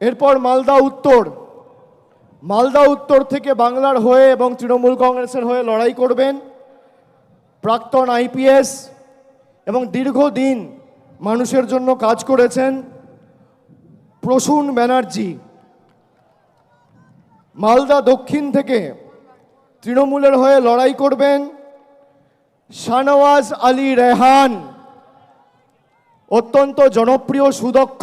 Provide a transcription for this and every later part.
এরপর মালদা উত্তর। মালদা উত্তর থেকে বাংলার হয়ে এবং তৃণমূল কংগ্রেসের হয়ে লড়াই করবেন প্রাক্তন আইপিএস এবং দীর্ঘদিন মানুষের জন্য কাজ করেছেন প্রসূন ব্যানার্জি। মালদা দক্ষিণ থেকে তৃণমূলের হয়ে লড়াই করবেন শানওয়াজ আলী রেহান। অত্যন্ত জনপ্রিয় সুদক্ষ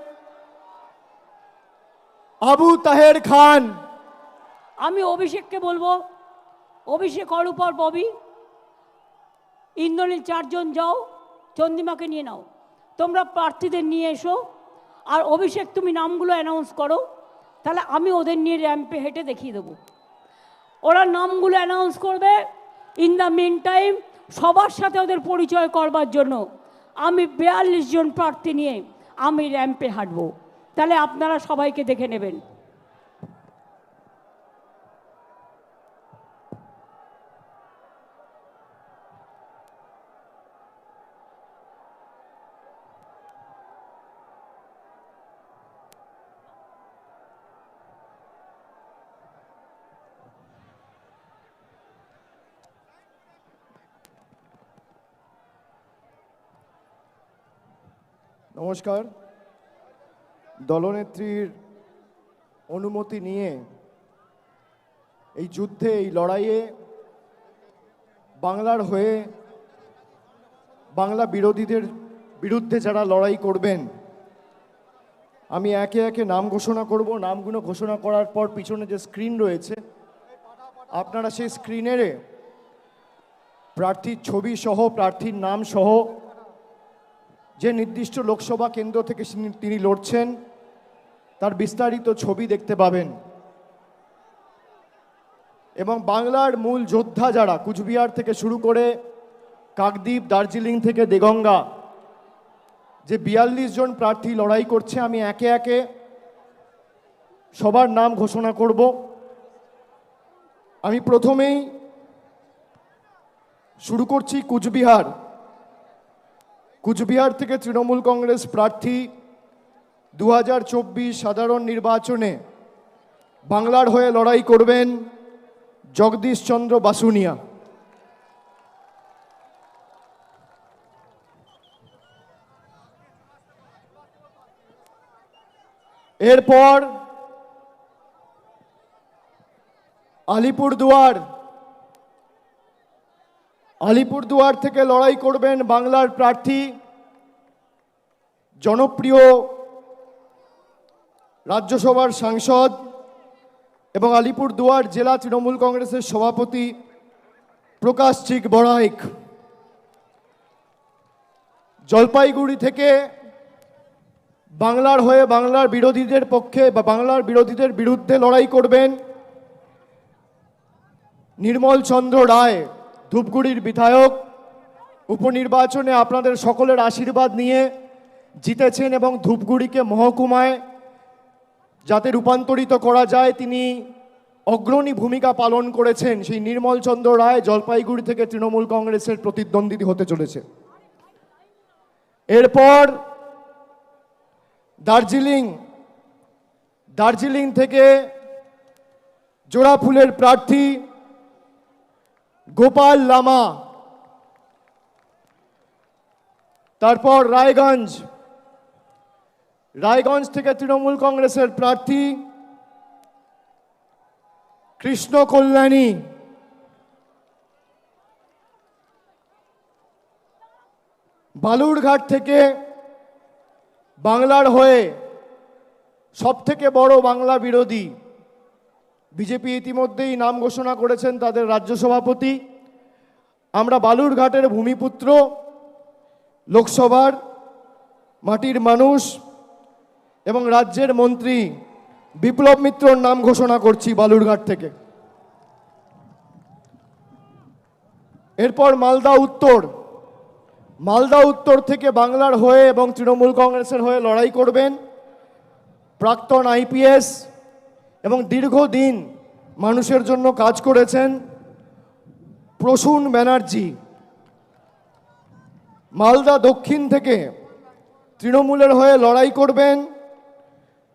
আবু তাহের খান। আমি অভিষেককে বলব, অভিষেক কর উপর ববি, ইন্দ্রনীল চারজন যাও চন্দিমাকে নিয়ে নাও। তোমরা প্রার্থীদের নিয়ে এসো, আর অভিষেক তুমি নামগুলো অ্যানাউন্স করো, তাহলে আমি ওদের নিয়ে র্যাম্পে হেঁটে দেখিয়ে দেবো। ওরা নামগুলো অ্যানাউন্স করবে ইন দ্য মিন টাইম সবার সাথে ওদের পরিচয় করবার জন্য আমি বিয়াল্লিশ জন প্রার্থী নিয়ে আমি র্যাম্পে হাঁটবো। তাহলে আপনারা সবাইকে দেখে নেবেন। নমস্কার। দলনেত্রীর অনুমতি নিয়ে এই যুদ্ধে, এই লড়াইয়ে বাংলার হয়ে বাংলা বিরোধীদের বিরুদ্ধে যারা লড়াই করবেন, আমি একে একে নাম ঘোষণা করব। নামগুলো ঘোষণা করার পর পিছনে যে স্ক্রিন রয়েছে, আপনারা সেই স্ক্রিনের প্রার্থীর ছবি সহ, প্রার্থীর নাম সহ, যে নির্দিষ্ট লোকসভা কেন্দ্র থেকে তিনি- লড়ছেন তার বিস্তারিত ছবি দেখতে পাবেন। এবং বাংলার মূল যোদ্ধা যারা, কুচবিহার থেকে শুরু করে কাকদ্বীপ, দার্জিলিং থেকে দেগঙ্গা, যে বিয়াল্লিশ জন প্রার্থী লড়াই করছে, আমি একে একে সবার নাম ঘোষণা করব। আমি প্রথমেই শুরু করছি কুচবিহার। কুচবিহার থেকে তৃণমূল কংগ্রেস প্রার্থী দু হাজার চব্বিশ সাধারণ নির্বাচনে বাংলার হয়ে লড়াই করবেন জগদীশ চন্দ্র বাসুনিয়া। এরপর আলিপুরদুয়ার আলিপুরদুয়ার থেকে লড়াই করবেন বাংলার প্রার্থী, জনপ্রিয় রাজ্যসভার সাংসদ এবং আলিপুরদুয়ার জেলা তৃণমূল কংগ্রেসের সভাপতি প্রকাশ চিক বড়াইক। জলপাইগুড়ি থেকে বাংলার হয়ে বাংলার বিরোধীদের পক্ষে বা বাংলার বিরোধীদের বিরুদ্ধে লড়াই করবেন নির্মল চন্দ্র রায়, ধূপগুড়ির বিধায়ক। উপনির্বাচনে আপনাদের সকলের আশীর্বাদ নিয়ে জিতেছেন এবং ধূপগুড়িকে মহকুমায় যাতে রূপান্তরিত করা যায়, তিনি অগ্রণী ভূমিকা পালন করেছেন। সেই নির্মল চন্দ্র রায় জলপাইগুড়ি থেকে তৃণমূল কংগ্রেসের প্রতিদ্বন্দ্বী হতে চলেছে। এরপর দার্জিলিং। দার্জিলিং থেকে জোড়াফুলের প্রার্থী গোপাল লামা। তারপর রায়গঞ্জ। রায়গঞ্জ থেকে তৃণমূল কংগ্রেসের প্রার্থী কৃষ্ণ কল্যাণী। বালুরঘাট থেকে বাংলার হয়ে সব থেকে বড় বাংলা বিরোধী বিজেপি ইতিমধ্যেই নাম ঘোষণা করেছেন তাদের রাজ্য সভাপতি। আমরা বালুরঘাটের ভূমিপুত্র, লোকসভার মাটির মানুষ এবং রাজ্যের মন্ত্রী বিপ্লব মিত্রর নাম ঘোষণা করছি বালুরঘাট থেকে। এরপর মালদা উত্তর। মালদা উত্তর থেকে বাংলার হয়ে এবং তৃণমূল কংগ্রেসের হয়ে লড়াই করবেন প্রাক্তন আইপিএস এবং দীর্ঘদিন মানুষের জন্য কাজ করেছেন প্রসূন ব্যানার্জি। মালদা দক্ষিণ থেকে তৃণমূলের হয়ে লড়াই করবেন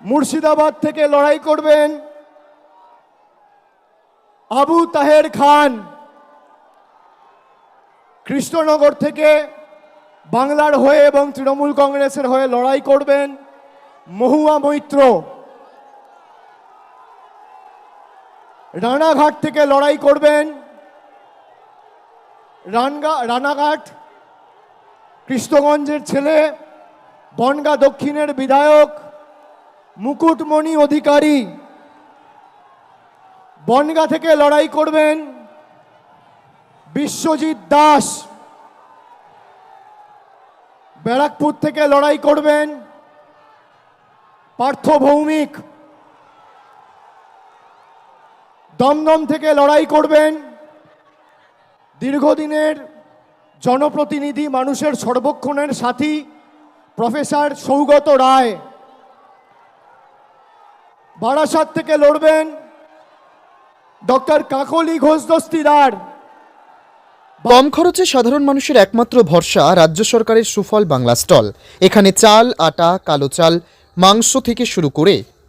মুর্শিদাবাদ থেকে লড়াই করবেন আবু তাহের খান, কৃষ্ণনগর থেকে বাংলার হয়ে এবং তৃণমূল কংগ্রেসের হয়ে লড়াই করবেন মহুয়া মৈত্র। রানাঘাট থেকে লড়াই করবেন রানগা, রানাঘাট, কৃষ্ণগঞ্জের ছেলে, বনগা দক্ষিণের বিধায়ক। মুকুটমণি অধিকারী, বনগা থেকে লড়াই করবেন বিশ্বজিৎ দাস। ব্যারাকপুর থেকে লড়াই করবেন পার্থ ভৌমিক। দমদম থেকে লড়াই করবেন দীর্ঘদিনের জনপ্রতিনিধি মানুষের সর্বক্ষণের সাথী প্রফেসর সৌগত রায়। বারাসাত থেকে লড়বেন। ডক্টর কাকলি ঘোষ দস্তিদার। কম খরচে সাধারণ মানুষের একমাত্র ভরসা রাজ্য সরকারের সুফল বাংলা স্টল। এখানে চাল, আটা, কালো চাল, মাংস থেকে শুরু করে